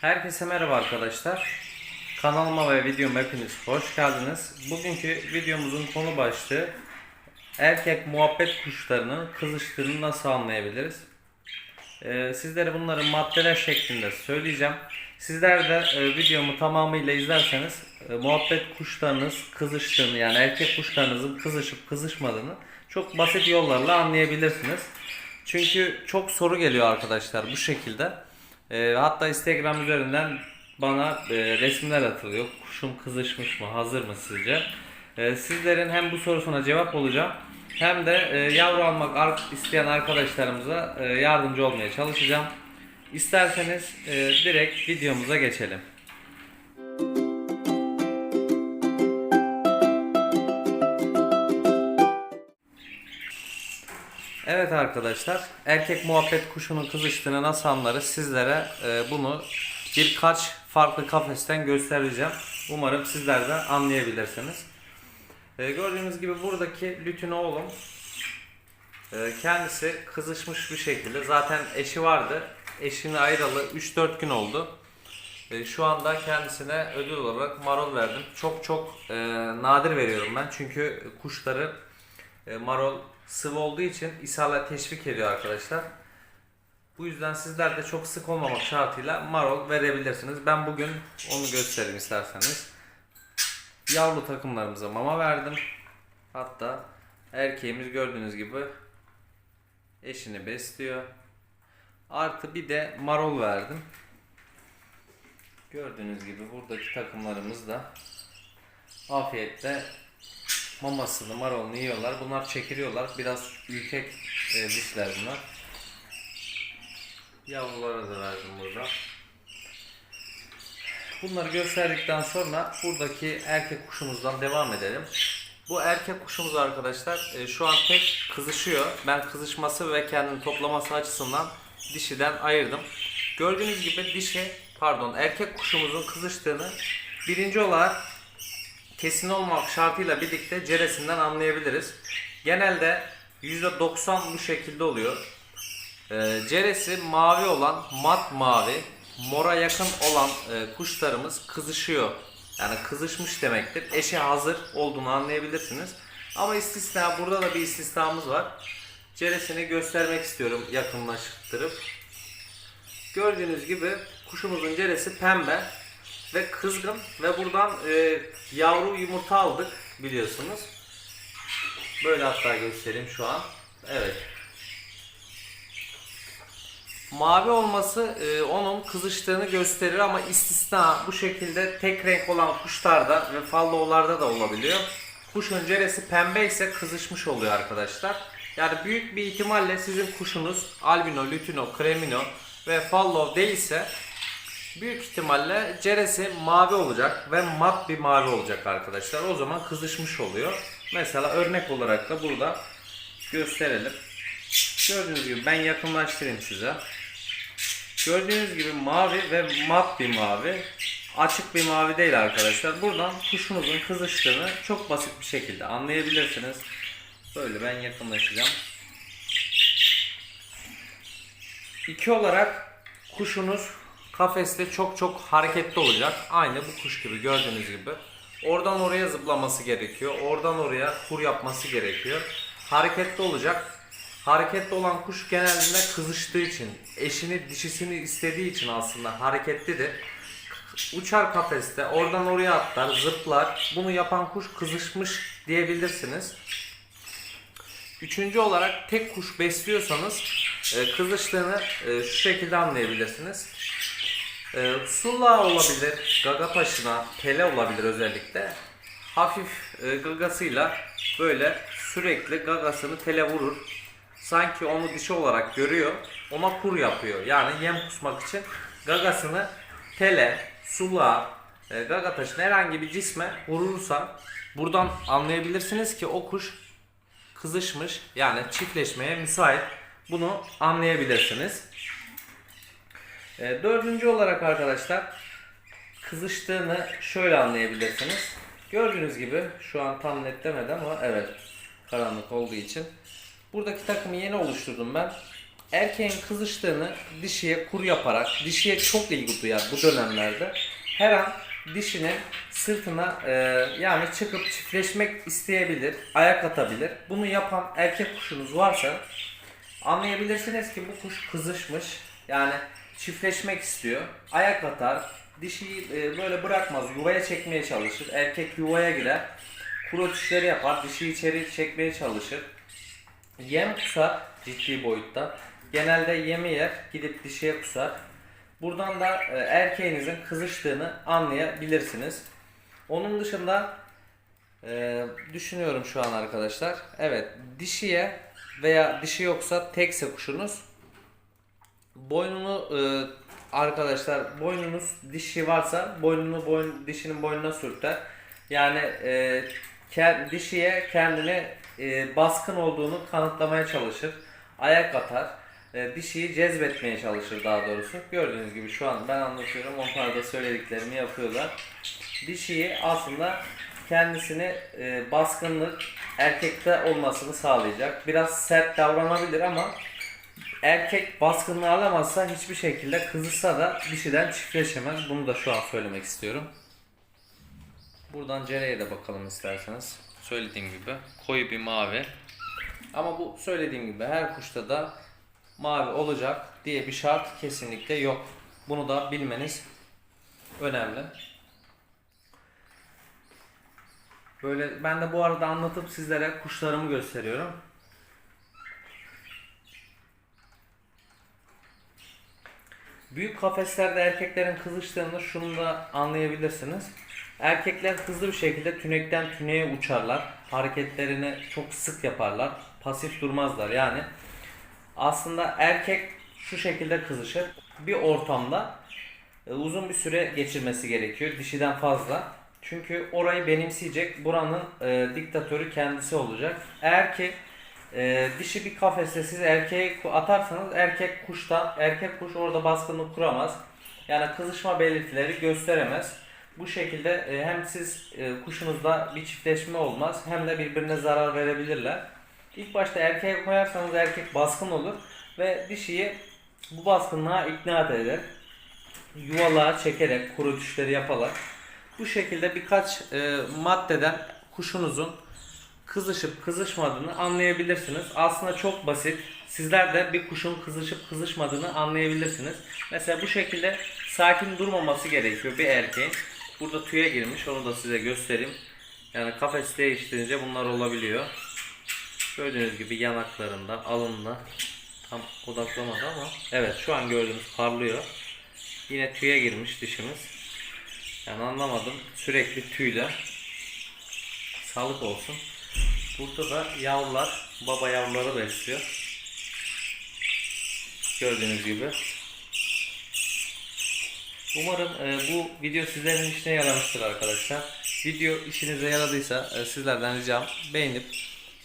Herkese merhaba arkadaşlar. Kanalıma ve videoma hepiniz hoş geldiniz. Bugünkü videomuzun konu başlığı erkek muhabbet kuşlarının kızıştığını nasıl anlayabiliriz? Ee, sizlere bunları maddeler şeklinde söyleyeceğim. Sizler de e, videomu tamamıyla izlerseniz e, muhabbet kuşlarınız kızıştığını yani erkek kuşlarınızın kızışıp kızışmadığını çok basit yollarla anlayabilirsiniz. Çünkü çok soru geliyor arkadaşlar bu şekilde. E, hatta Instagram üzerinden bana e, resimler atılıyor. Kuşum kızışmış mı, hazır mı sizce? E, sizlerin hem bu sorusuna cevap olacağım hem de e, yavru almak isteyen arkadaşlarımıza e, yardımcı olmaya çalışacağım. İsterseniz e, direkt videomuza geçelim. Evet arkadaşlar, erkek muhabbet kuşunun kızıştığını nasıl anlarız sizlere e, bunu birkaç farklı kafesten göstereceğim. Umarım sizler de anlayabilirsiniz. E, gördüğünüz gibi buradaki lütün oğlum e, kendisi kızışmış bir şekilde. Zaten eşi vardı. Eşini ayrılı 3-4 gün oldu. E, şu anda kendisine ödül olarak marul verdim. Çok çok e, nadir veriyorum ben. Çünkü kuşları e, marul sıvı olduğu için ishale teşvik ediyor arkadaşlar. Bu yüzden sizler de çok sık olmamak şartıyla marul verebilirsiniz. Ben bugün onu göstereyim isterseniz. Yavru takımlarımıza mama verdim. Hatta erkeğimiz gördüğünüz gibi eşini besliyor. Artı bir de marul verdim. Gördüğünüz gibi buradaki takımlarımız da afiyetle mamasını, marolunu yiyorlar. Bunlar çekiliyorlar. Biraz ürkek e, dişler bunlar. Yavrulara da verdim burada. Bunları gösterdikten sonra buradaki erkek kuşumuzdan devam edelim. Bu erkek kuşumuz arkadaşlar e, şu an tek kızışıyor. Ben kızışması ve kendini toplaması açısından dişiden ayırdım. Gördüğünüz gibi dişi pardon erkek kuşumuzun kızıştığını birinci olarak kesin olmak şartıyla birlikte ceresinden anlayabiliriz. Genelde %90 bu şekilde oluyor. Ee, ceresi mavi olan mat mavi, mora yakın olan e, kuşlarımız kızışıyor. Yani kızışmış demektir. Eşi hazır olduğunu anlayabilirsiniz. Ama istisna burada da bir istisnamız var. Ceresini göstermek istiyorum yakınlaştırıp. Gördüğünüz gibi kuşumuzun ceresi pembe ve kızgın ve buradan e, yavru yumurta aldık biliyorsunuz. Böyle hatta göstereyim şu an. Evet. Mavi olması e, onun kızıştığını gösterir ama istisna bu şekilde tek renk olan kuşlarda ve fallolarda da olabiliyor. Kuşun ceresi pembe ise kızışmış oluyor arkadaşlar. Yani büyük bir ihtimalle sizin kuşunuz albino, lutino, cremino ve fallow değilse büyük ihtimalle ceresi mavi olacak ve mat bir mavi olacak arkadaşlar. O zaman kızışmış oluyor. Mesela örnek olarak da burada gösterelim. Gördüğünüz gibi ben yakınlaştırayım size. Gördüğünüz gibi mavi ve mat bir mavi. Açık bir mavi değil arkadaşlar. Buradan kuşumuzun kızıştığını çok basit bir şekilde anlayabilirsiniz. Böyle ben yakınlaşacağım. İki olarak kuşunuz kafeste çok çok hareketli olacak. Aynı bu kuş gibi gördüğünüz gibi. Oradan oraya zıplaması gerekiyor. Oradan oraya kur yapması gerekiyor. Hareketli olacak. Hareketli olan kuş genelde kızıştığı için, eşini dişisini istediği için aslında hareketlidir. Uçar kafeste, oradan oraya atlar, zıplar. Bunu yapan kuş kızışmış diyebilirsiniz. Üçüncü olarak tek kuş besliyorsanız e, kızıştığını e, şu şekilde anlayabilirsiniz. E, sulla olabilir, gaga taşına, tele olabilir özellikle. Hafif e, gagasıyla böyle sürekli gagasını tele vurur. Sanki onu dişi olarak görüyor, ona kur yapıyor. Yani yem kusmak için gagasını tele, sula, e, gaga taşına herhangi bir cisme vurursa buradan anlayabilirsiniz ki o kuş kızışmış yani çiftleşmeye müsait. Bunu anlayabilirsiniz. E, dördüncü olarak arkadaşlar kızıştığını şöyle anlayabilirsiniz. Gördüğünüz gibi şu an tam netlemedi ama evet karanlık olduğu için. Buradaki takımı yeni oluşturdum ben. erkeğin kızıştığını dişiye kur yaparak, dişiye çok ilgi duyar bu dönemlerde. Her an dişinin sırtına e, yani çıkıp çiftleşmek isteyebilir, ayak atabilir. Bunu yapan erkek kuşunuz varsa anlayabilirsiniz ki bu kuş kızışmış. Yani çiftleşmek istiyor. Ayak atar. Dişiyi e, böyle bırakmaz. Yuvaya çekmeye çalışır. Erkek yuvaya girer. Kuru ötüşleri yapar. Dişiyi içeri çekmeye çalışır. Yem kusar ciddi boyutta. Genelde yemi yer. Gidip dişiye kusar. Buradan da e, erkeğinizin kızıştığını anlayabilirsiniz. Onun dışında ee, düşünüyorum şu an arkadaşlar. Evet dişiye veya dişi yoksa tekse kuşunuz boynunu e, arkadaşlar boynunuz dişi varsa boynunu boyun, dişinin boynuna sürter. Yani e, ke- dişiye kendini e, baskın olduğunu kanıtlamaya çalışır. Ayak atar. E, dişiyi cezbetmeye çalışır daha doğrusu. Gördüğünüz gibi şu an ben anlatıyorum. Onlar da söylediklerimi yapıyorlar. Dişiyi aslında kendisini e, baskınlık erkekte olmasını sağlayacak. Biraz sert davranabilir ama erkek baskınlığı alamazsa hiçbir şekilde kızışsa da dişiden çiftleşemez. Bunu da şu an söylemek istiyorum. Buradan cereye de bakalım isterseniz. Söylediğim gibi koyu bir mavi. Ama bu söylediğim gibi her kuşta da mavi olacak diye bir şart kesinlikle yok. Bunu da bilmeniz önemli. Böyle ben de bu arada anlatıp sizlere kuşlarımı gösteriyorum. Büyük kafeslerde erkeklerin kızıştığını şunu da anlayabilirsiniz. Erkekler hızlı bir şekilde tünekten tüneye uçarlar. Hareketlerini çok sık yaparlar. Pasif durmazlar. Yani aslında erkek şu şekilde kızışır. Bir ortamda e, uzun bir süre geçirmesi gerekiyor. Dişiden fazla. Çünkü orayı benimseyecek. Buranın e, diktatörü kendisi olacak. Eğer ki e, dişi bir kafeste siz erkeği atarsanız erkek kuşta erkek kuş orada baskınlık kuramaz. Yani kızışma belirtileri gösteremez. Bu şekilde e, hem siz e, kuşunuzda bir çiftleşme olmaz hem de birbirine zarar verebilirler. İlk başta erkeğe koyarsanız erkek baskın olur ve dişiyi bu baskınlığa ikna eder. Yuvalığa çekerek, kuru düşleri yaparak bu şekilde birkaç e, maddeden kuşunuzun kızışıp kızışmadığını anlayabilirsiniz. Aslında çok basit. Sizler de bir kuşun kızışıp kızışmadığını anlayabilirsiniz. Mesela bu şekilde sakin durmaması gerekiyor bir erkeğin. Burada tüye girmiş. Onu da size göstereyim. Yani kafes değiştirince bunlar olabiliyor. Gördüğünüz gibi yanaklarında, alında tam odaklamadı ama evet şu an gördüğünüz parlıyor. Yine tüye girmiş dişimiz. Yani anlamadım. Sürekli tüyle. Sağlık olsun. Burada da yavrular, baba yavruları besliyor. Gördüğünüz gibi. Umarım e, bu video sizlerin işine yaramıştır arkadaşlar. Video işinize yaradıysa e, sizlerden ricam beğenip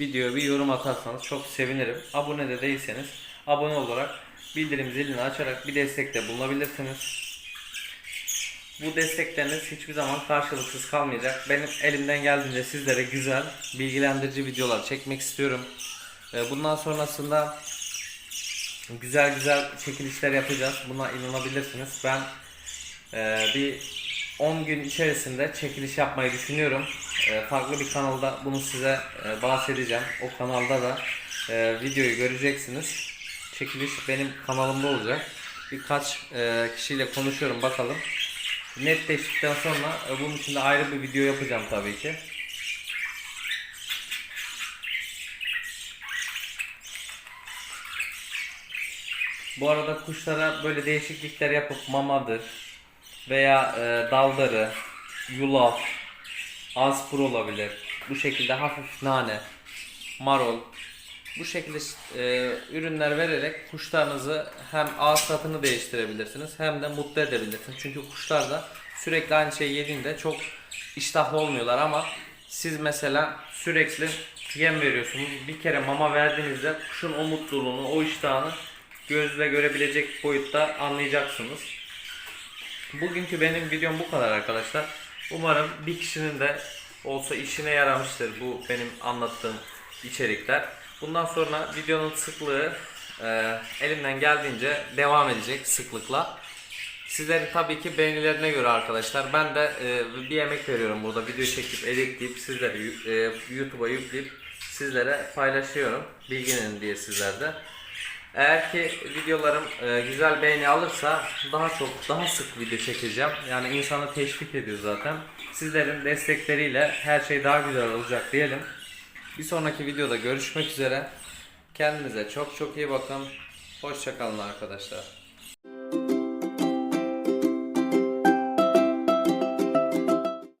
videoya bir yorum atarsanız çok sevinirim. Abone de değilseniz abone olarak bildirim zilini açarak bir destekte bulunabilirsiniz. Bu destekleriniz hiçbir zaman karşılıksız kalmayacak. Benim elimden geldiğince sizlere güzel, bilgilendirici videolar çekmek istiyorum. Ee, Bundan sonrasında güzel güzel çekilişler yapacağız. Buna inanabilirsiniz. Ben e, bir 10 gün içerisinde çekiliş yapmayı düşünüyorum. E, Farklı bir kanalda bunu size e, bahsedeceğim. O kanalda da videoyu göreceksiniz. Çekiliş benim kanalımda olacak. Birkaç kişiyle konuşuyorum bakalım. Netleştikten sonra e, bunun için de ayrı bir video yapacağım tabii ki. Bu arada kuşlara böyle değişiklikler yapıp mamadır veya e, daldarı, yulaf, aspur olabilir. Bu şekilde hafif nane, marul, bu şekilde e, ürünler vererek kuşlarınızı hem ağız tadını değiştirebilirsiniz hem de mutlu edebilirsiniz. Çünkü kuşlar da sürekli aynı şeyi yediğinde çok iştahlı olmuyorlar ama siz mesela sürekli yem veriyorsunuz. Bir kere mama verdiğinizde kuşun o mutluluğunu, o iştahını gözle görebilecek boyutta anlayacaksınız. Bugünkü benim videom bu kadar arkadaşlar. Umarım bir kişinin de olsa işine yaramıştır bu benim anlattığım içerikler. Bundan sonra videonun sıklığı Ee, elimden geldiğince devam edecek sıklıkla. Sizlerin tabii ki beğenilerine göre arkadaşlar ben de e, bir emek veriyorum burada video çekip editleyip sizlere e, YouTube'a yükleyip sizlere paylaşıyorum bilginin diye sizlerde. Eğer ki videolarım e, güzel beğeni alırsa daha çok daha sık video çekeceğim. Yani insanı teşvik ediyor zaten. Sizlerin destekleriyle her şey daha güzel olacak diyelim. Bir sonraki videoda görüşmek üzere. Kendinize çok çok iyi bakın. Hoşçakalın arkadaşlar.